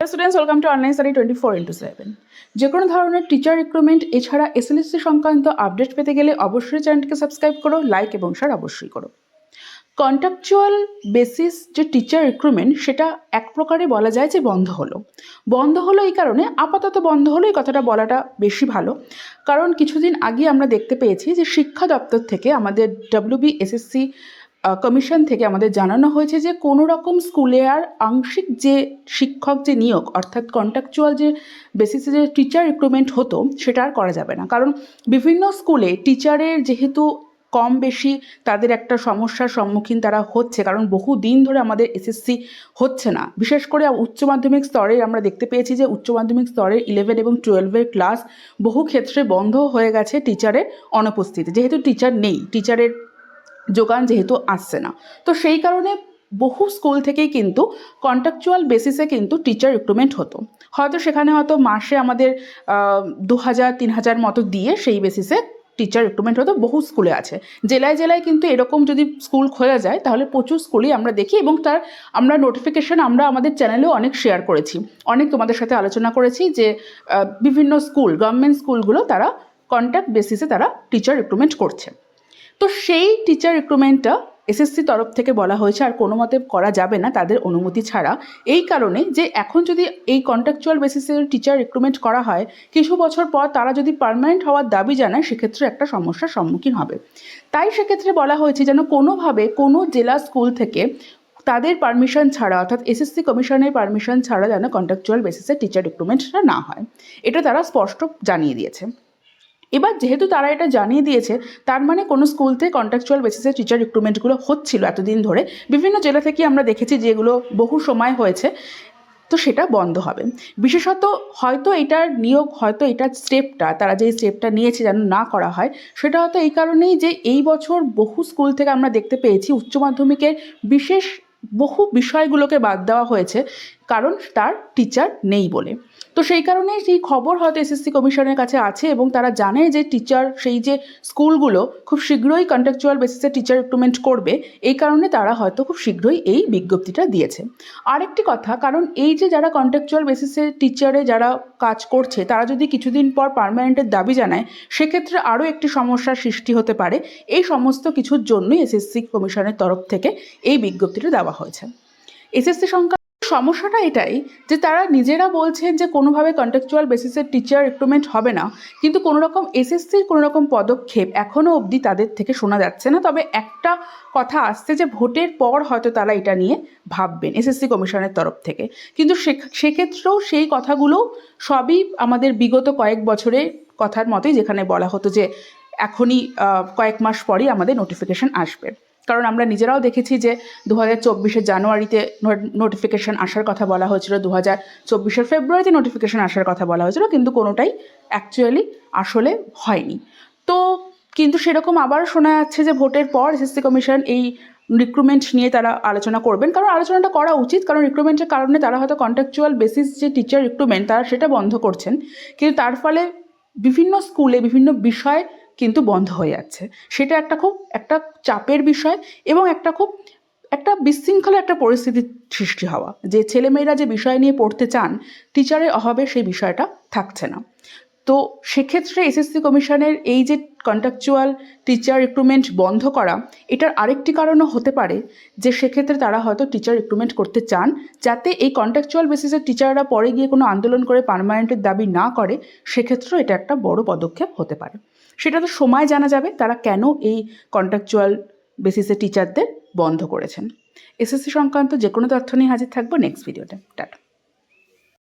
Students welcome to online study twenty four into seven যে কোনো ধরনের টিচার রিক্রুটমেন্ট এছাড়া এসএলএসসি সংক্রান্ত আপডেট পেতে গেলে অবশ্যই চ্যানেলটিকে সাবস্ক্রাইব করো লাইক এবং শেয়ার অবশ্যই করো। কন্ট্রাকচুয়াল বেসিস যে টিচার রিক্রুটমেন্ট সেটা এক প্রকারে বলা যায় যে বন্ধ হলো। বন্ধ হলো এই কারণে, আপাতত বন্ধ হলো এই কথাটা বলাটা বেশি ভালো। কারণ কিছুদিন আগে আমরা দেখতে পেয়েছি যে শিক্ষা দপ্তর থেকে আমাদের ডাব্লিউবি এসএসসি কমিশন থেকে আমাদের জানানো হয়েছে যে কোনো রকম স্কুলে আর আংশিক যে শিক্ষক যে নিয়োগ, অর্থাৎ কন্ট্রাকচুয়াল যে বেসিসে যে টিচার রিক্রুটমেন্ট হতো, সেটা আর করা যাবে না। কারণ বিভিন্ন স্কুলে টিচারের যেহেতু কম বেশি তাদের একটা সমস্যার সম্মুখীন তারা হচ্ছে, কারণ বহু দিন ধরে আমাদের এসএসসি হচ্ছে না। বিশেষ করে উচ্চ মাধ্যমিক স্তরে আমরা দেখতে পেয়েছি যে উচ্চ মাধ্যমিক স্তরে ইলেভেন এবং টুয়েলভের ক্লাস বহু ক্ষেত্রে বন্ধ হয়ে গেছে টিচারের অনুপস্থিতি। যেহেতু টিচার নেই টিচারের যোগান যেহেতু আসছে না। তো সেই কারণে বহু স্কুল থেকেই কিন্তু কন্ট্রাকচুয়াল বেসিসে কিন্তু টিচার রিক্রুটমেন্ট হতো। হয়তো সেখানে হয়তো মাসে আমাদের দু হাজার তিন হাজার মতো দিয়ে সেই বেসিসে টিচার রিক্রুটমেন্ট হতো। বহু স্কুলে আছে। জেলায় জেলায় কিন্তু এরকম যদি স্কুল খোলা যায়, তাহলে প্রচুর স্কুলই আমরা দেখি এবং তার আমরা নোটিফিকেশন আমরা আমাদের চ্যানেলেও অনেক শেয়ার করেছি। অনেক তোমাদের সাথে আলোচনা করেছি যে বিভিন্ন স্কুল গভর্নমেন্ট স্কুলগুলো তারা কন্ট্যাক্ট বেসিসে তারা টিচার রিক্রুটমেন্ট করছে। তো সেই টিচার রিক্রুটমেন্টটা এসএসসি তরফ থেকে বলা হয়েছে আর কোনো মতে করা যাবে না তাদের অনুমতি ছাড়া। এই কারণে যে এখন যদি এই কন্ট্রাকচুয়াল বেসিসে টিচার রিক্রুটমেন্ট করা হয়, কিছু বছর পর তারা যদি পার্মানেন্ট হওয়ার দাবি জানায়, সেক্ষেত্রে একটা সমস্যার সম্মুখীন হবে। তাই সেক্ষেত্রে বলা হয়েছে যেন কোনোভাবে কোনো জেলা স্কুল থেকে তাদের পারমিশন ছাড়া, অর্থাৎ এসএসসি কমিশনের পারমিশন ছাড়া যেন কন্ট্রাকচুয়াল বেসিসে টিচার রিক্রুটমেন্টটা না হয়। এটা তারা স্পষ্ট জানিয়ে দিয়েছে। এবার যেহেতু তারা এটা জানিয়ে দিয়েছে, তার মানে কোনো স্কুল থেকে কন্ট্রাকচুয়াল বেসিসে টিচার রিক্রুটমেন্টগুলো হচ্ছিল এতদিন ধরে। বিভিন্ন জেলা থেকে আমরা দেখেছি যেগুলো বহু সময় হয়েছে, তো সেটা বন্ধ হবে। বিশেষত হয়তো এটার নিয়োগ, হয়তো এটার স্টেপটা তারা যে স্টেপটা নিয়েছে যেন না করা হয়, সেটা হয়তো এই কারণেই যে এই বছর বহু স্কুল থেকে আমরা দেখতে পেয়েছি, উচ্চ মাধ্যমিকের বিশেষ বহু বিষয়গুলোকে বাদ দেওয়া হয়েছে। কারণ তার টিচার নেই বলে। তো সেই কারণে সেই খবর হয়তো এসএসসি কমিশনের কাছে আছে এবং তারা জানে যে টিচার সেই যে স্কুলগুলো খুব শীঘ্রই কন্ট্রাকচুয়াল বেসিসে টিচার রিক্রুটমেন্ট করবে, এই কারণে তারা হয়তো খুব শীঘ্রই এই বিজ্ঞপ্তিটা দিয়েছে। আরেকটি কথা, কারণ এই যে যারা কন্ট্রাকচুয়াল বেসিসে টিচারে যারা কাজ করছে, তারা যদি কিছুদিন পর পার্মানেন্টের দাবি জানায়, সেক্ষেত্রে আরও একটি সমস্যার সৃষ্টি হতে পারে। এই সমস্ত কিছুর জন্যই এসএসসি কমিশনের তরফ থেকে এই বিজ্ঞপ্তিটা দেওয়া হয়েছে। এসএসসি সংখ্যা সমস্যাটা এটাই যে তারা নিজেরা বলছেন যে কোনোভাবে কন্ট্রাকচুয়াল বেসিসের টিচার রিক্রুটমেন্ট হবে না। কিন্তু কোনো রকম এসএসসির কোনো রকম পদক্ষেপ এখনও অবধি তাদের থেকে শোনা যাচ্ছে না। তবে একটা কথা আসছে যে ভোটের পর হয়তো তারা এটা নিয়ে ভাববেন এসএসসি কমিশনের তরফ থেকে। কিন্তু সেক্ষেত্রেও সেই কথাগুলো সবই আমাদের বিগত কয়েক বছরের কথার মতোই যেখানে বলা হতো যে এখনই কয়েক মাস পরেই আমাদের নোটিফিকেশন আসবে। কারণ আমরা নিজেরাও দেখেছি যে দু হাজার চব্বিশের জানুয়ারিতে নোটিফিকেশন আসার কথা বলা হয়েছিল দু হাজার চব্বিশের ফেব্রুয়ারিতে নোটিফিকেশন আসার কথা বলা হয়েছিল, কিন্তু কোনোটাই অ্যাকচুয়ালি আসলে হয়নি। তো কিন্তু সেরকম আবার শোনা যাচ্ছে যে ভোটের পর এসএসসি কমিশন এই রিক্রুটমেন্ট নিয়ে তারা আলোচনা করবেন, কারণ আলোচনাটা করা উচিত, কারণ রিক্রুটমেন্টের কারণে তারা হয়তো কন্ট্রাকচুয়াল বেসিস যে টিচার রিক্রুটমেন্ট তারা সেটা বন্ধ করছেন। কিন্তু তার ফলে বিভিন্ন স্কুলে বিভিন্ন বিষয় কিন্তু বন্ধ হয়ে যাচ্ছে। সেটা একটা খুব, একটা চাপের বিষয় এবং একটা খুব, একটা বিশৃঙ্খলা একটা পরিস্থিতির সৃষ্টি হওয়া। যে ছেলেমেয়েরা যে বিষয় নিয়ে পড়তে চান টিচারের অভাবে সেই বিষয়টা থাকছে না। তো সেক্ষেত্রে এসএসসি কমিশনের এই যে কন্ট্রাকচুয়াল টিচার রিক্রুটমেন্ট বন্ধ করা, এটার আরেকটি কারণও হতে পারে যে সেক্ষেত্রে তারা হয়তো টিচার রিক্রুটমেন্ট করতে চান, যাতে এই কন্ট্রাকচুয়াল বেসিসের টিচাররা পরে গিয়ে কোনো আন্দোলন করে পার্মানেন্টের দাবি না করে, সেক্ষেত্রেও এটা একটা বড় পদক্ষেপ হতে পারে। সেটা তো সময় জানা যাবে তারা কেন এই কন্ট্রাকচুয়াল বেসিসে টিচারদের বন্ধ করেছেন। এসএসসি সংক্রান্ত যে কোনো তথ্য নিয়ে হাজির থাকব নেক্সট ভিডিওতে টাটা।